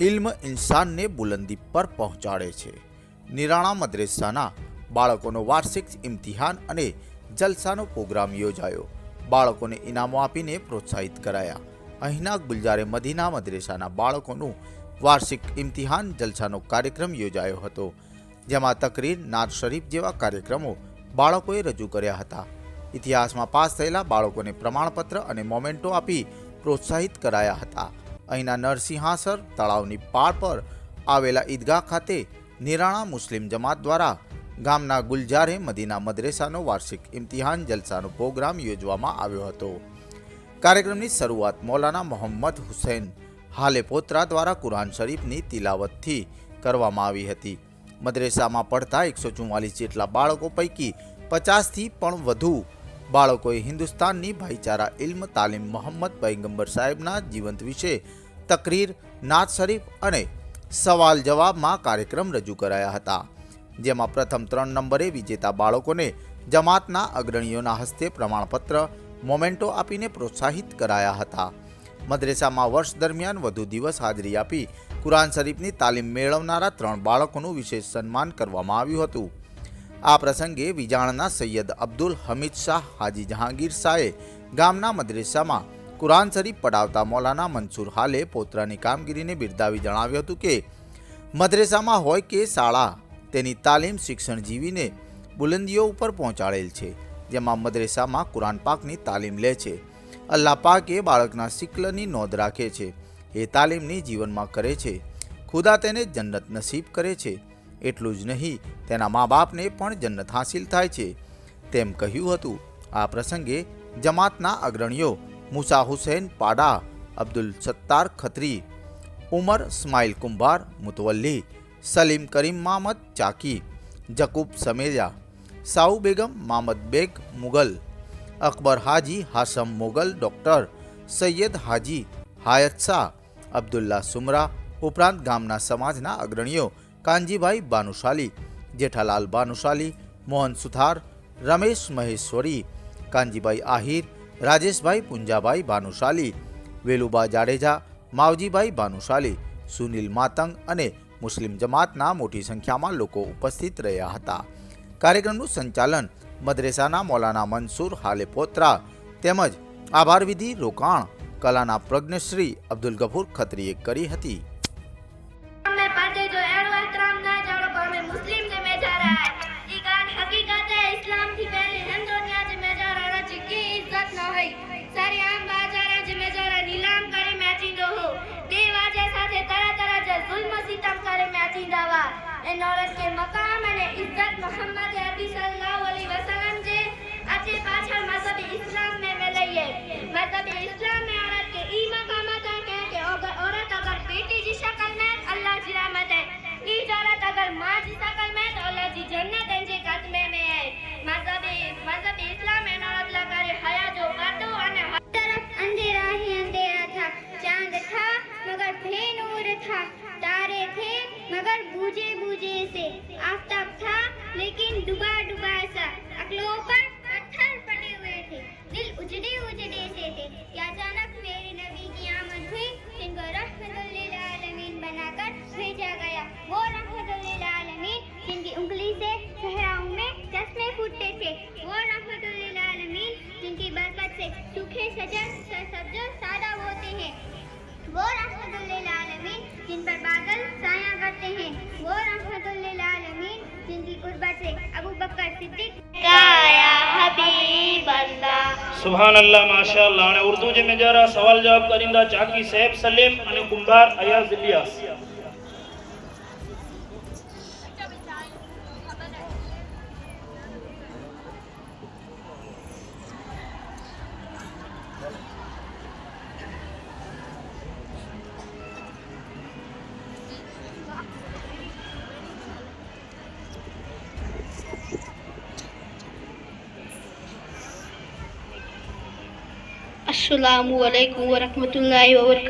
ઇલ્મ ઇન્સાનને બુલંદી પર પહોંચાડે છે. નિરાણા મદ્રેસાના બાળકોનો વાર્ષિક ઇમ્તિહાન અને જલસાનો પ્રોગ્રામ યોજાયો. બાળકોને ઇનામો આપીને પ્રોત્સાહિત કરાયા. અહીંના ગુલજારે મદીના મદ્રેસાના બાળકોનું વાર્ષિક ઇમ્તિહાન જલસાનો કાર્યક્રમ યોજાયો હતો, જેમાં તકરીર, નાદ શરીફ જેવા કાર્યક્રમો બાળકોએ રજૂ કર્યા હતા. ઇતિહાસમાં પાસ થયેલા બાળકોને પ્રમાણપત્ર અને મોમેન્ટો આપી પ્રોત્સાહિત કરાયા હતા. અહીંના નરસિંહાસર તળાવની પાળ પર આવેલા ઈદગાહ ખાતે નિરાણા મુસ્લિમ જમાત દ્વારા ગામના ગુલજારે મદીના મદ્રેસાનો વાર્ષિક ઇમ્તિહાન જલસાનો પ્રોગ્રામ યોજવામાં આવ્યો હતો. કાર્યક્રમની શરૂઆત મૌલાના મોહમ્મદ હુસૈન હાલે પોત્રા દ્વારા કુરાન શરીફની તિલાવતથી કરવામાં આવી હતી. મદ્રેસામાં પડતા એકસો ચુમ્માલીસ જેટલા બાળકો પૈકી પચાસથી પણ વધુ બાળકોએ હિન્દુસ્તાનની ભાઈચારા, ઇલ્મ, તાલીમ, મોહમ્મદ પૈગંબર સાહેબના જીવંત વિશે તકરીર, નાત શરીફ અને સવાલ જવાબમાં કાર્યક્રમ રજૂ કરાયા હતા. જેમાં પ્રથમ ત્રણ નંબરે વિજેતા બાળકોને જમાતના અગ્રણીઓના હસ્તે પ્રમાણપત્ર, મોમેન્ટો આપીને પ્રોત્સાહિત કરાયા હતા. મદ્રેસામાં વર્ષ દરમિયાન વધુ દિવસ હાજરી આપી કુરાન શરીફની તાલીમ મેળવનારા ત્રણ બાળકોનું વિશેષ સન્માન કરવામાં આવ્યું હતું. આ પ્રસંગે વિજાણના સૈયદ અબ્દુલ હમીદ શાહ, હાજી જહાંગીર શાહે ગામના મદ્રેસામાં કુરાન શરીફ પડાવતા મૌલાના મનસુર હાલે પોતરાની કામગીરીને બિરદાવી જણાવ્યું હતું કે, મદ્રેસામાં હોય કે શાળા, તેની તાલીમ શિક્ષણ જીવીને બુલંદીઓ ઉપર પહોંચાડેલ છે, જેમાં મદ્રેસામાં કુરાન પાકની તાલીમ લે છે. અલ્લાહ પાકે બાળકના શિકલની નોંધ રાખે છે. એ તાલીમની જીવનમાં કરે છે. ખુદા તેને જન્નત નસીબ કરે છે. એટલું જ નહીં, તેના મા બાપને પણ જન્નત હાંસિલ થાય છે. તેમ કહ્યું હતું. આ પ્રસંગે જમાતના અગ્રણીઓ મુસા હુસૈન પાડા અબ્દુલ સત્તાર ખત્રી ઉમર સ્માઇલ કુંભાર મુતવલ્લી સલીમ કરીમ મામદ ચાકી જકૂબ સમેજા સાઉ બેગમ મામદ બેગ મુગલ અકબર હાજી હાસમ મુગલ ડૉક્ટર સૈયદ હાજી હાયત શાહ અબ્દુલ્લા સુમરા ઉપરાંત ગામના સમાજના અગ્રણીઓ કાનજીભાઈ બાનુશાલી જેઠાલાલ બાનુશાલી મોહન સુથાર રમેશ મહેશ્વરી કાનજીભાઈ આહિર રાજેશભાઈ, પુંજાભાઈ, ભાનુશાલી, વેલુબા જાડેજા, માવજીભાઈ, ભાનુશાલી, સુનિલ માતંગ અને મુસ્લિમ જમાતના મોટી સંખ્યામાં લોકો ઉપસ્થિત રહ્યા હતા. કાર્યક્રમનું સંચાલન મદ્રેસાના મૌલાના મનસુર હાલે પોત્રા તેમજ આભારવિધિ રોકાણ કલાના પ્રજ્ઞશ્રી અબ્દુલ ગફૂર ખત્રીએ કરી હતી. એ નોરત કે મકામ અને ઇજ્જત મોહમ્મદ અરબી સલ્લલ્લાહુ અલૈहि વસલ્લમ જે આજે પાછળ મઝહબ ઇસ્લામ મે લઈએ મઝહબ ઇસ્લામ मगर बूझे बूझे से आफताब था लेकिन डूबा डूबा सा अकलों पर पत्थर पड़े हुए थे दिल उजड़े उजड़े से थे कि સુહાન અલ્લાહ માશાલ્લાહ અને ઉર્દુ જે મેજારા સવાલ જવાબ કરિંદા, ચાકી સહેબ સલીમ અને કુંભાર Ayaz Ilyas. Assalamu alaikum warahmatullahi wabarakatuh.